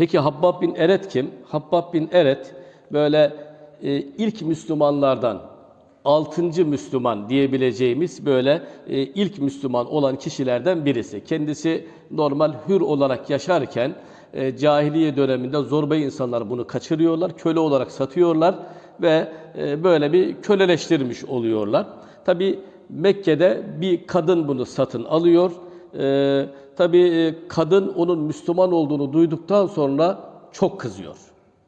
Peki Habbab bin Eret kim? Habbab bin Eret böyle e, ilk Müslümanlardan altıncı Müslüman diyebileceğimiz böyle e, ilk Müslüman olan kişilerden birisi. Kendisi normal hür olarak yaşarken e, cahiliye döneminde zorba insanlar bunu kaçırıyorlar, köle olarak satıyorlar ve e, böyle bir köleleştirmiş oluyorlar. Tabi Mekke'de bir kadın bunu satın alıyor. E, Tabi e, kadın onun Müslüman olduğunu duyduktan sonra çok kızıyor.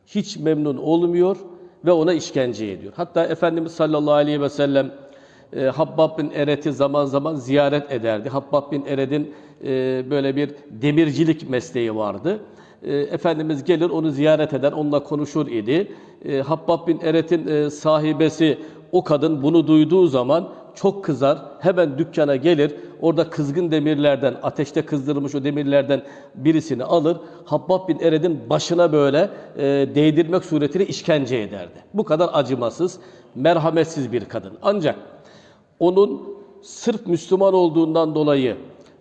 Hiç memnun olmuyor ve ona işkence ediyor. Hatta Efendimiz sallallahu aleyhi ve sellem e, Habbab bin Eret'i zaman zaman ziyaret ederdi. Habbab bin Eret'in e, böyle bir demircilik mesleği vardı. E, Efendimiz gelir onu ziyaret eder, onunla konuşur idi. E, Habbab bin Eret'in e, sahibesi o kadın bunu duyduğu zaman çok kızar, hemen dükkana gelir, orada kızgın demirlerden, ateşte kızdırılmış o demirlerden birisini alır, Habbab bin Ered'in başına böyle e, değdirmek suretiyle işkence ederdi. Bu kadar acımasız, merhametsiz bir kadın. Ancak onun sırf Müslüman olduğundan dolayı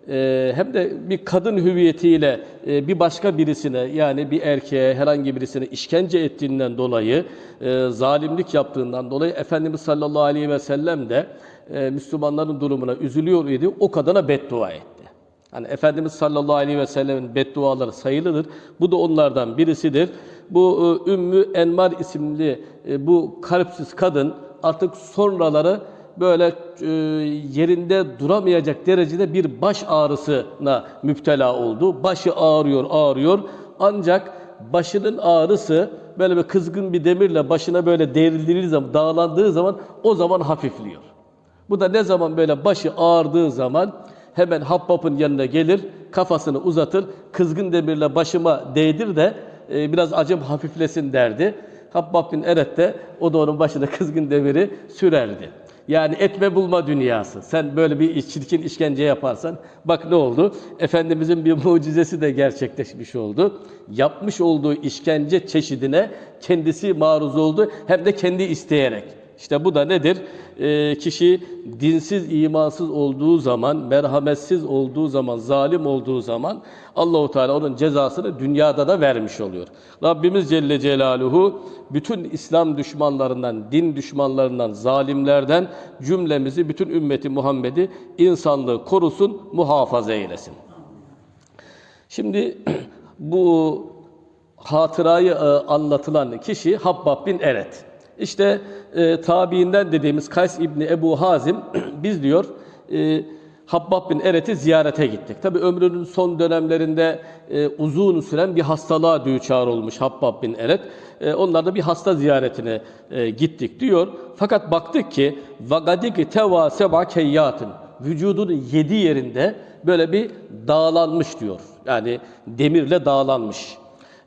e, hem de bir kadın hüviyetiyle e, bir başka birisine yani bir erkeğe herhangi birisine işkence ettiğinden dolayı e, zalimlik yaptığından dolayı Efendimiz sallallahu aleyhi ve sellem de e, Müslümanların durumuna üzülüyor idi. O kadına beddua etti. Hani Efendimiz sallallahu aleyhi ve sellemin bedduaları sayılıdır. Bu da onlardan birisidir. Bu e, Ümmü Enmar isimli e, bu kalpsiz kadın artık sonraları böyle yerinde duramayacak derecede bir baş ağrısına müptela oldu. Başı ağrıyor, ağrıyor. Ancak başının ağrısı böyle bir kızgın bir demirle başına böyle devrildiği zaman, dağlandığı zaman o zaman hafifliyor. Bu da ne zaman böyle başı ağrıdığı zaman hemen Habbab'ın yanına gelir, kafasını uzatır, kızgın demirle başıma değdir de e, biraz acım hafiflesin derdi. Habbab bin Eret de o da onun başına kızgın demiri sürerdi. Yani etme bulma dünyası. Sen böyle bir çirkin işkence yaparsan bak ne oldu? Efendimizin bir mucizesi de gerçekleşmiş oldu. Yapmış olduğu işkence çeşidine kendisi maruz oldu hem de kendi isteyerek. İşte bu da nedir? Ee, kişi dinsiz, imansız olduğu zaman, merhametsiz olduğu zaman, zalim olduğu zaman Allahu Teala onun cezasını dünyada da vermiş oluyor. Rabbimiz Celle Celaluhu bütün İslam düşmanlarından, din düşmanlarından, zalimlerden cümlemizi, bütün ümmeti Muhammed'i insanlığı korusun, muhafaza eylesin. Şimdi bu hatırayı e, anlatılan kişi Habbab bin Eret. İşte e, tabiinden dediğimiz Kays İbni Ebu Hazim biz diyor e, Habbab bin Eret'i ziyarete gittik. Tabi ömrünün son dönemlerinde e, uzun süren bir hastalığa düçar olmuş Habbab bin Eret. E, onlar da bir hasta ziyaretine e, gittik diyor. Fakat baktık ki vagadik teva seba keyyatın vücudunun yedi yerinde böyle bir dağlanmış diyor. Yani demirle dağlanmış.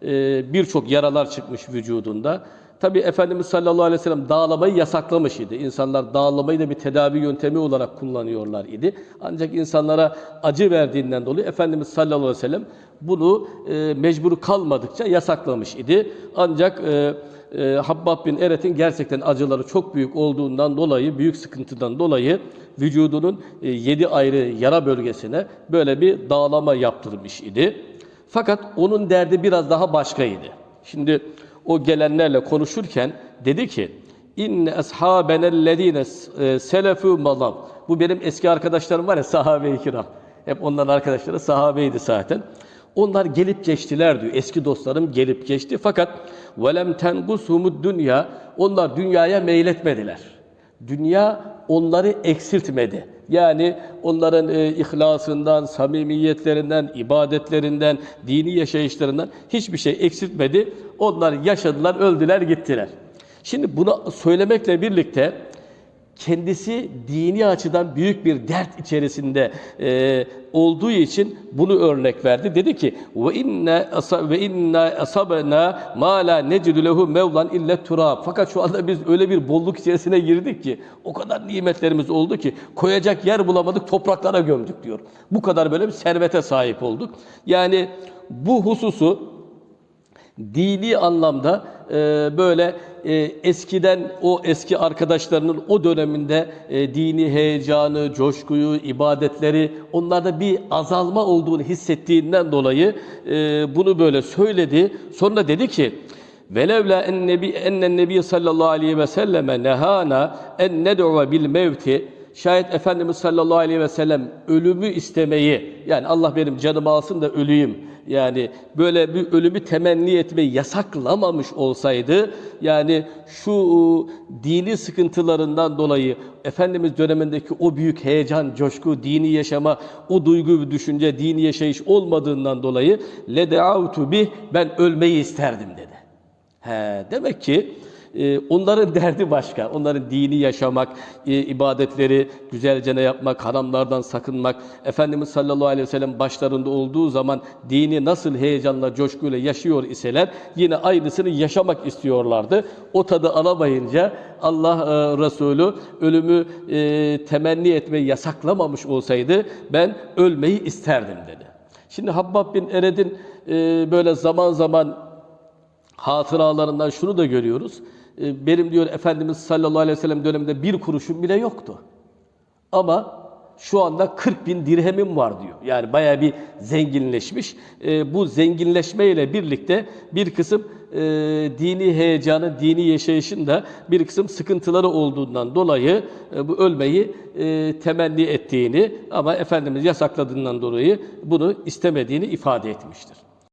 E, Birçok yaralar çıkmış vücudunda. Tabi Efendimiz sallallahu aleyhi ve sellem dağlamayı yasaklamış idi. İnsanlar dağlamayı da bir tedavi yöntemi olarak kullanıyorlar idi. Ancak insanlara acı verdiğinden dolayı Efendimiz sallallahu aleyhi ve sellem bunu e, mecbur kalmadıkça yasaklamış idi. Ancak e, e, Habbab bin Eret'in gerçekten acıları çok büyük olduğundan dolayı, büyük sıkıntıdan dolayı vücudunun e, yedi ayrı yara bölgesine böyle bir dağlama yaptırmış idi. Fakat onun derdi biraz daha başkaydı. Şimdi o gelenlerle konuşurken dedi ki inne ashabenellezine selefu malav. Bu benim eski arkadaşlarım var ya sahabe-i kiram. Hep onların arkadaşları sahabeydi zaten. Onlar gelip geçtiler diyor. Eski dostlarım gelip geçti. Fakat velem tengusumud dünya. Onlar dünyaya meyletmediler. Dünya onları eksiltmedi. Yani onların e, ihlasından, samimiyetlerinden, ibadetlerinden, dini yaşayışlarından hiçbir şey eksiltmedi. Onlar yaşadılar, öldüler, gittiler. Şimdi bunu söylemekle birlikte kendisi dini açıdan büyük bir dert içerisinde e, olduğu için bunu örnek verdi. Dedi ki ve inne ve inna asabna ma la necidu lehu mevlan illa turab. Fakat şu anda biz öyle bir bolluk içerisine girdik ki o kadar nimetlerimiz oldu ki koyacak yer bulamadık topraklara gömdük diyor. Bu kadar böyle bir servete sahip olduk. Yani bu hususu dini anlamda e, böyle e, eskiden o eski arkadaşlarının o döneminde e, dini heyecanı, coşkuyu, ibadetleri onlarda bir azalma olduğunu hissettiğinden dolayı e, bunu böyle söyledi. Sonra dedi ki Velevla en nebi ennen nebi sallallahu aleyhi ve selleme nehana en ned'u bil mevti Şayet Efendimiz sallallahu aleyhi ve sellem ölümü istemeyi, yani Allah benim canımı alsın da öleyim, yani böyle bir ölümü temenni etmeyi yasaklamamış olsaydı, yani şu dini sıkıntılarından dolayı Efendimiz dönemindeki o büyük heyecan, coşku, dini yaşama, o duygu, düşünce, dini yaşayış olmadığından dolayı ledeautu bih ben ölmeyi isterdim dedi. He, demek ki e, onların derdi başka. Onların dini yaşamak, e, ibadetleri güzelce ne yapmak, haramlardan sakınmak. Efendimiz sallallahu aleyhi ve sellem başlarında olduğu zaman dini nasıl heyecanla, coşkuyla yaşıyor iseler yine aynısını yaşamak istiyorlardı. O tadı alamayınca Allah e, Resulü ölümü e, temenni etmeyi yasaklamamış olsaydı ben ölmeyi isterdim dedi. Şimdi Habbab bin Ered'in e, böyle zaman zaman hatıralarından şunu da görüyoruz. E, Benim diyor Efendimiz sallallahu aleyhi ve sellem döneminde bir kuruşum bile yoktu. Ama şu anda 40 bin dirhemim var diyor. Yani bayağı bir zenginleşmiş. E, bu zenginleşmeyle birlikte bir kısım e, dini heyecanı, dini yaşayışın da bir kısım sıkıntıları olduğundan dolayı e, bu ölmeyi e, temenni ettiğini ama Efendimiz yasakladığından dolayı bunu istemediğini ifade etmiştir.